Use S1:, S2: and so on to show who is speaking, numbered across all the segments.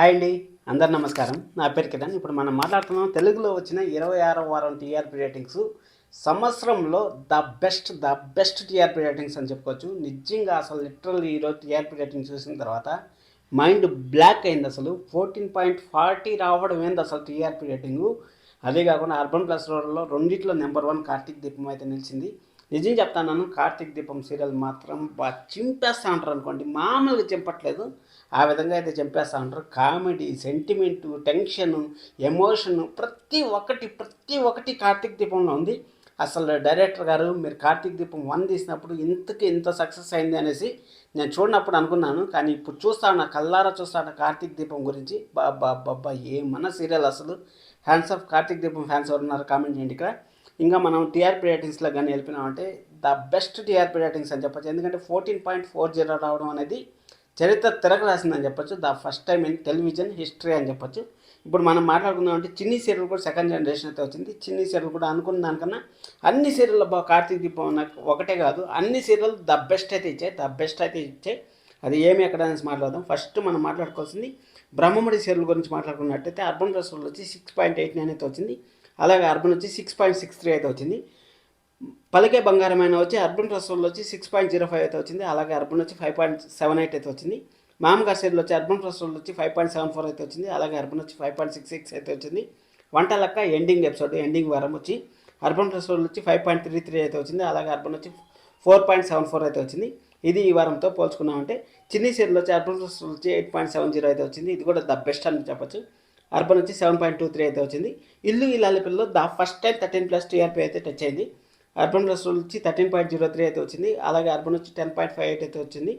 S1: Hi అండి. అందరు నమస్కారం. నా పేరు కిరణ్. ఇప్పుడు మనం మాట్లాడుతున్నాం తెలుగులో వచ్చిన ఇరవై ఆరవ వారం టీఆర్పీ రేటింగ్స్. సంవత్సరంలో the best the best TRP ratings అని చెప్పుకోవచ్చు. నిజంగా అసలు లిటరల్ ఈరోజు టీఆర్పీ రేటింగ్స్ చూసిన తర్వాత మైండ్ బ్లాక్ అయింది అసలు. ఫోర్టీన్ పాయింట్ ఫార్టీ రావడం ఏంది అసలు టీఆర్పీ రేటింగు? అదే కాకుండా అర్బన్ ప్లస్ రోడ్లో రెండిట్లో నెంబర్ వన్ కార్తీక్ దీపం అయితే నిలిచింది. నిజం చెప్తాను కార్తీక్ దీపం సీరియల్ మాత్రం బాగా చింపేస్తా ఉంటారు అనుకోండి. మామూలుగా చింపట్లేదు. ఆ విధంగా అయితే చంపేస్తా ఉంటారు కామెడీ సెంటిమెంటు టెన్షన్ ఎమోషన్ ప్రతి ఒక్కటి ప్రతి ఒక్కటి కార్తీక్ దీపంలో ఉంది. అసలు డైరెక్టర్ గారు మీరు కార్తీక్ దీపం వన్ తీసినప్పుడు ఇంతకు ఇంత సక్సెస్ అయింది అనేసి నేను చూడనప్పుడు అనుకున్నాను. కానీ ఇప్పుడు చూస్తాను కల్లారా చూస్తాను కార్తీక్ దీపం గురించి బాబా బాబా ఏమన్నా సీరియల్ అసలు. హ్యాండ్స్ ఆఫ్ కార్తీక్ దీపం ఫ్యాన్స్ ఎవరున్నారు? కామెంట్ చేయండి ఇక్కడ. ఇంకా మనం టీఆర్పీ రేటింగ్స్లో కానీ వెళ్ళిపోయినామంటే ద బెస్ట్ టీఆర్పీ రేటింగ్స్ అని చెప్పొచ్చు. ఎందుకంటే ఫోర్టీన్ పాయింట్ ఫోర్ జీరో రావడం అనేది చరిత్ర తిరగ రాసిందని చెప్పొచ్చు. The first time in television history అని చెప్పొచ్చు. ఇప్పుడు మనం మాట్లాడుకుందాం అంటే చిన్ని సీరియల్ కూడా సెకండ్ జనరేషన్ అయితే వచ్చింది. చిన్ని సీరియల్ కూడా అనుకున్న దానికన్నా అన్ని సీరియల్ కార్తీక్ దీపం నాకు ఒకటే కాదు. అన్ని సీరియల్ ద బెస్ట్ అయితే ఇచ్చాయి. ద బెస్ట్ అయితే ఇచ్చాయి. అది ఏమి ఎక్కడ అనేసి మాట్లాడదాం. ఫస్ట్ మనం మాట్లాడుకోవాల్సింది బ్రహ్మముడి సీరియల్ గురించి మాట్లాడుకున్నట్టయితే అర్బన్ రెస్టారెంట్ వచ్చి సిక్స్ పాయింట్ ఎయిట్ నైన్ అయితే వచ్చింది. అలాగే అర్బన్ వచ్చి సిక్స్ పాయింట్ సిక్స్ త్రీ అయితే వచ్చింది. పలికే బంగారమైన వచ్చి అర్బన్ రసోల్ వచ్చి సిక్స్ పాయింట్ జీరో ఫైవ్ అయితే వచ్చింది. అలాగే అర్బన్ వచ్చి ఫైవ్ పాయింట్ సెవెన్ ఎయిట్ అయితే వచ్చింది. మామగారు సైడ్లో వచ్చి అర్బన్ రసోల్ వచ్చి ఫైవ్ పాయింట్ సెవెన్ ఫోర్ అయితే వచ్చింది. అలాగే అర్బన్ వచ్చి ఫైవ్ పాయింట్ సిక్స్ సిక్స్ అయితే వచ్చింది. వంట లెక్క ఎండింగ్ ఎపిసోడ్ ఎండింగ్ వారం వచ్చి అర్బన్ రసోల్ వచ్చి ఫైవ్ పాయింట్ త్రీ త్రీ అయితే వచ్చింది. అలాగే అర్బన్ వచ్చి ఫోర్ పాయింట్ సెవెన్ ఫోర్ అయితే వచ్చింది. ఇది ఈ వారంతో పోల్చుకున్నామంటే చిన్ని సీరియల్ వచ్చి అర్బన్ రసోల్ వచ్చి ఎయిట్ పాయింట్ సెవెన్ జీరో అయితే వచ్చింది. ఇది కూడా ద బెస్ట్ అని చెప్పొచ్చు. అర్బన్ వచ్చి సెవెన్ పాయింట్ టూ త్రీ అయితే వచ్చింది. Illu Illali the first time thirteen plus TRP అయితే టచ్ అయింది. అర్బన్ రసూల్ వచ్చి థర్టీన్ పాయింట్ జీరో త్రీ అయితే వచ్చింది. అలాగే అర్బన్ వచ్చి టెన్ పాయింట్ ఫైవ్ ఎయిట్ అయితే వచ్చింది.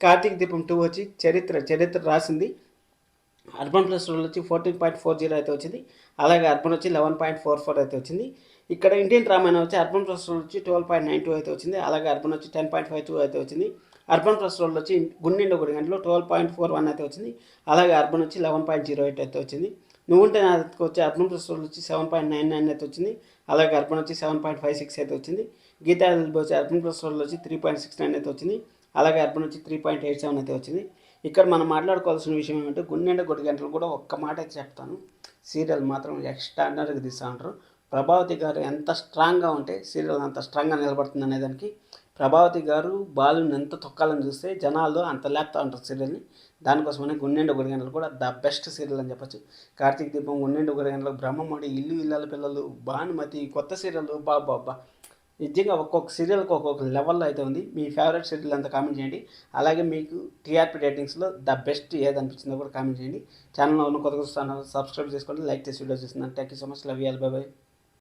S1: కార్తీక్ దీపం టూ వచ్చి చరిత్ర చరిత్ర రాసింది. అర్బన్ ప్లస్ రూల్ వచ్చి ఫోర్టీన్ పాయింట్ ఫోర్ జీరో అయితే వచ్చింది. అలాగే అర్బన్ వచ్చి లెవెన్ పాయింట్ ఫోర్ ఫోర్ అయితే వచ్చింది. ఇక్కడ ఇండియన్ రామాయణం వచ్చి అర్బన్ ప్లస్ రూల్ వచ్చి ట్వెల్వ్ పాయింట్ నైన్ టూ అయితే వచ్చింది. అలాగే అర్బన్ వచ్చి టెన్ పాయింట్ ఫైవ్ టూ అయితే వచ్చింది. అర్బన్ ప్లస్ రోల్ వచ్చి గుండెండు ఒకటి గంటలో ట్వెల్వ్ పాయింట్ ఫోర్ వన్ అయితే వచ్చింది. అలాగే అర్బన్ వచ్చి లెవెన్ పాయింట్ జీరో ఎయిట్ అయితే వచ్చింది. నువ్వుంటే నాకు వచ్చి అర్బన్ ప్లస్ రోల్ వచ్చి సెవెన్ పాయింట్ నైన్ నైన్ అయితే వచ్చింది. అలాగే అర్బన్ వచ్చి సెవెన్ పాయింట్ ఫైవ్ సిక్స్ అయితే వచ్చింది. గీతా వచ్చి అర్బన్ ప్లస్ రోల్ వచ్చి త్రీ పాయింట్ సిక్స్ నైన్ అయితే వచ్చింది. అలాగే అర్బన్ వచ్చి త్రీ పాయింట్ ఎయిట్ సెవెన్ అయితే వచ్చింది. ఇక్కడ మనం మాట్లాడుకోవాల్సిన విషయం ఏమంటే గుండెండ కొద్ది గంటలు కూడా ఒక్క మాట అయితే చెప్తాను. సీరియల్ మాత్రం ఎక్స్ట్రాడినరీగా తీస్తూ ఉంటారు. ప్రభావతి గారు ఎంత స్ట్రాంగ్గా ఉంటే సీరియల్ అంత స్ట్రాంగ్గా నిలబడుతుంది అనేదానికి ప్రభావతి గారు బాలుని ఎంత తొక్కాలని చూస్తే జనాలు అంత లేపుతా ఉంటారు సీరియల్ని దానికోసమనే గుండెండు ఒకటి గంటలు కూడా ద బెస్ట్ సీరియల్ అని చెప్పొచ్చు. కార్తీక్ దీపం గుండెండు ఒకటి గంటలకు బ్రహ్మమడి ఇల్లు ఇల్లాల పిల్లలు భానుమతి కొత్త సీరియల్ బాబా నిజంగా ఒక్కొక్క సీరియల్కి ఒక్కొక్క లెవెల్లో అయితే ఉంది. మీ ఫేవరెట్ సీరియల్ అంతా కామెంట్ చేయండి. అలాగే మీకు టీఆర్పీ రేటింగ్స్లో ద బెస్ట్ ఏది అనిపించిందో కూడా కామెంట్ చేయండి. ఛానల్లో ఉన్న కొత్త సబ్స్క్రైబ్ చేసుకోండి. లైక్ చేసి వీడియో చూస్తున్నాను thank you so much love you bye bye